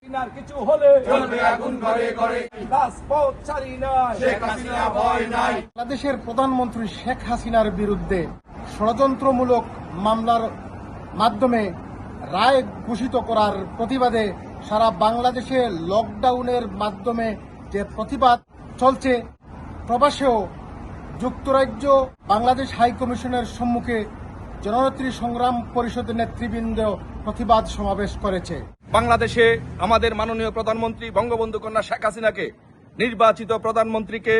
কিনার কিছু হলে চলবে আগুন ঘরে ঘরে। রাজপথ ছাড়ি না শেখ হাসিনা ভয় নাই। বাংলাদেশের প্রধানমন্ত্রী শেখ হাসিনার বিরুদ্ধে ষড়যন্ত্রমূলক মামলার মাধ্যমে রায় ঘোষিত করার প্রতিবাদে সারা বাংলাদেশে লকডাউনের মাধ্যমে যে প্রতিবাদ চলছে প্রবাসেও যুক্তরাজ্য বাংলাদেশ হাইকমিশনের সম্মুখে জননেত্রী সংগ্রাম পরিষদের নেতৃবৃন্দ প্রতিবাদ সমাবেশ করেছে। বাংলাদেশে আমাদের মাননীয় প্রধানমন্ত্রী বঙ্গবন্ধু কন্যা শেখ হাসিনাকে নির্বাচিত প্রধানমন্ত্রীকে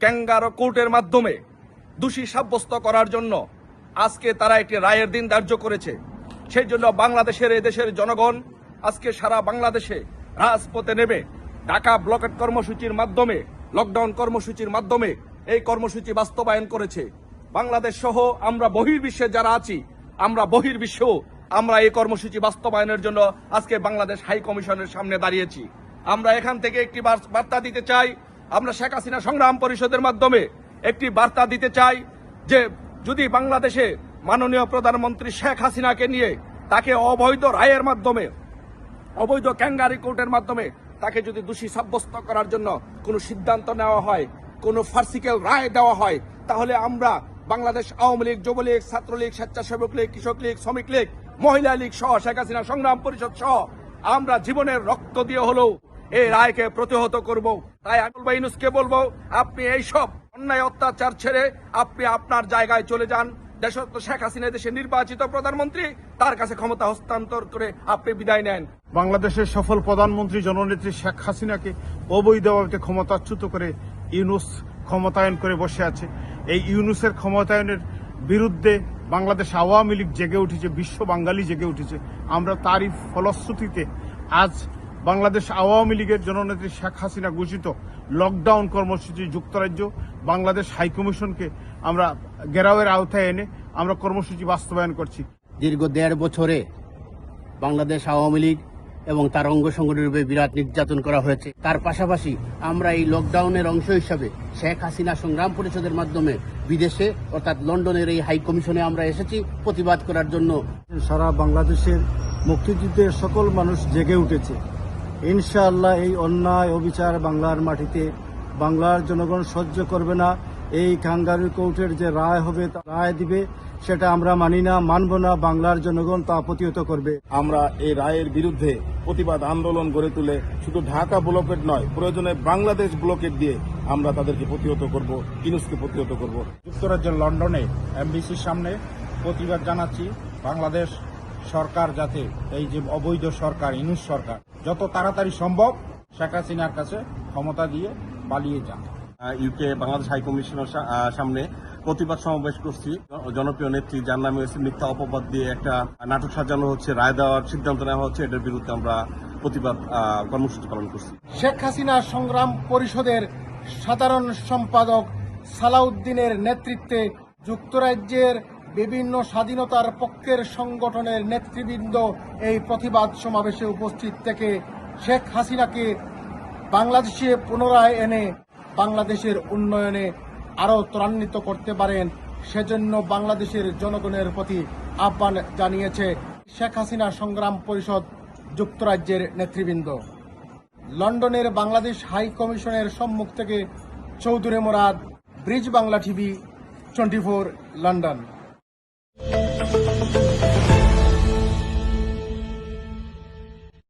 ক্যাঙ্গারো কোর্টের মাধ্যমে দোষী সাব্যস্ত করার জন্য আজকে তারা একটি রায়ের দিন ধার্য করেছে। সেই জন্য বাংলাদেশের এদেশের জনগণ আজকে সারা বাংলাদেশে রাজপথে নেমে ঢাকা ব্লকেট কর্মসূচির মাধ্যমে লকডাউন কর্মসূচির মাধ্যমে এই কর্মসূচি বাস্তবায়ন করেছে। বাংলাদেশ সহ আমরা বহির্বিশ্বে যারা আছি, আমরা বহির্বিশ্বেও আমরা এই কর্মসূচি বাস্তবায়নের জন্য আজকে বাংলাদেশ হাই কমিশনের সামনে দাঁড়িয়েছি। আমরা এখান থেকে একটি বার্তা দিতে চাই, আমরা শেখ হাসিনা সংগ্রাম পরিষদের মাধ্যমে একটি বার্তা দিতে চাই যে, যদি বাংলাদেশে মাননীয় প্রধানমন্ত্রী শেখ হাসিনাকে নিয়ে তাকে অবৈধ রায়ের মাধ্যমে, অবৈধ ক্যাঙ্গারি কোর্টের মাধ্যমে তাকে যদি দোষী সাব্যস্ত করার জন্য কোনো সিদ্ধান্ত নেওয়া হয়, কোনো ফার্সিক্যাল রায় দেওয়া হয়, তাহলে আমরা বাংলাদেশ আওয়ামী লীগ, যুবলীগ, ছাত্রলীগ, স্বেচ্ছাসেবক লীগ, কৃষক লীগ, শ্রমিক লীগ, মহিলা লীগ সহ শেখ হাসিনা সংগ্রাম পরিষদ সহ আমরা জীবনের রক্ত দিয়ে হলেও এই রায়কে প্রতিহত করব। তাই আকুল বাইনুসকে বলব, আপনি এই সব অন্যায় অত্যাচার ছেড়ে আপনি আপনার জায়গায় চলে যান। দেশত শেখ হাসিনা দেশে নির্বাচিত প্রধানমন্ত্রী, তার কাছে ক্ষমতা হস্তান্তর করে আপনি বিদায় নেন। বাংলাদেশের সফল প্রধানমন্ত্রী, জননেত্রী শেখ হাসিনাকে অবৈধভাবে ক্ষমতাচ্যুত করে ইউনুস ক্ষমতায়ন করে বসে আছে। এই ইউনুসের ক্ষমতায়নের বিরুদ্ধে বাংলাদেশ আওয়ামী লীগ জেগে উঠেছে, বিশ্ব বাঙালি জেগে উঠেছে। আমরা তারই ফলশ্রুতিতে আজ বাংলাদেশ আওয়ামী লীগের জননেত্রী শেখ হাসিনা ঘোষিত লকডাউন কর্মসূচি যুক্তরাজ্য, বাংলাদেশ হাইকমিশনকে আমরা গেরাওয়ের আওতায় এনে আমরা কর্মসূচি বাস্তবায়ন করছি। দীর্ঘ দেড় বছরে বাংলাদেশ আওয়ামী লীগ এবং তার অঙ্গ সংগঠনের বিরাট নির্যাতন করা হয়েছে। তার পাশাপাশি আমরা এই লকডাউনের অংশ হিসাবে শেখ হাসিনা সংগ্রাম পরিষদের মাধ্যমে বিদেশে, অর্থাৎ লন্ডনের এই হাই কমিশনে আমরা এসেছি প্রতিবাদ করার জন্য। সারা বাংলাদেশের মুক্তিযুদ্ধের সকল মানুষ জেগে উঠেছে। ইনশাআল্লাহ এই অন্যায় অবিচার বাংলার মাটিতে বাংলার জনগণ সহ্য করবে না। এই কাঙ্গারু কোর্টের যে রায় হবে রায় দিবে, সেটা আমরা মানি না, মানব না, বাংলার জনগণ তা প্রতিহত করবে। আমরা এই রায়ের বিরুদ্ধে প্রতিবাদ আন্দোলন গড়ে তুলে শুধু ঢাকা ব্লকেট নয়, প্রয়োজনে বাংলাদেশ ব্লকেট দিয়ে আমরা তাদেরকে প্রতিহত করব ইনুসকে প্রতিহত করব। যুক্তরাজ্যের লন্ডনে এমবিসির সামনে প্রতিবাদ জানাচ্ছি, বাংলাদেশ সরকার যাতে এই যে অবৈধ সরকার, ইনুস সরকার, যত তাড়াতাড়ি সম্ভব শেখ হাসিনার কাছে ক্ষমতা দিয়ে পালিয়ে যান। ইউকে বাংলাদেশ হাই কমিশনের সামনে প্রতিবাদ সমাবেশ করছি। জনপ্রিয় নেত্রী যার নামে হচ্ছে মিথ্যা অপবাদ দিয়ে একটা নাটক সাজানো হচ্ছে, রায় দেওয়ার সিদ্ধান্ত নেওয়া হচ্ছে, এটার বিরুদ্ধে আমরা প্রতিবাদ কর্মসূচি পালন করছি। শেখ হাসিনা সংগ্রাম পরিষদের সাধারণ সম্পাদক সালাউদ্দিনের নেতৃত্বে যুক্তরাজ্যের বিভিন্ন স্বাধীনতার পক্ষের সংগঠনের নেতৃবৃন্দ এই প্রতিবাদ সমাবেশে উপস্থিত থেকে শেখ হাসিনাকে বাংলাদেশে পুনরায় এনে বাংলাদেশের উন্নয়নে আরও ত্বরান্বিত করতে পারেন, সেজন্য বাংলাদেশের জনগণের প্রতি আহ্বান জানিয়েছে শেখ হাসিনা সংগ্রাম পরিষদ যুক্তরাজ্যের নেতৃবৃন্দ। লন্ডনের বাংলাদেশ হাই কমিশনের সম্মুখ থেকে Chowdhury Morad, Bridge Bangla TV, twenty London.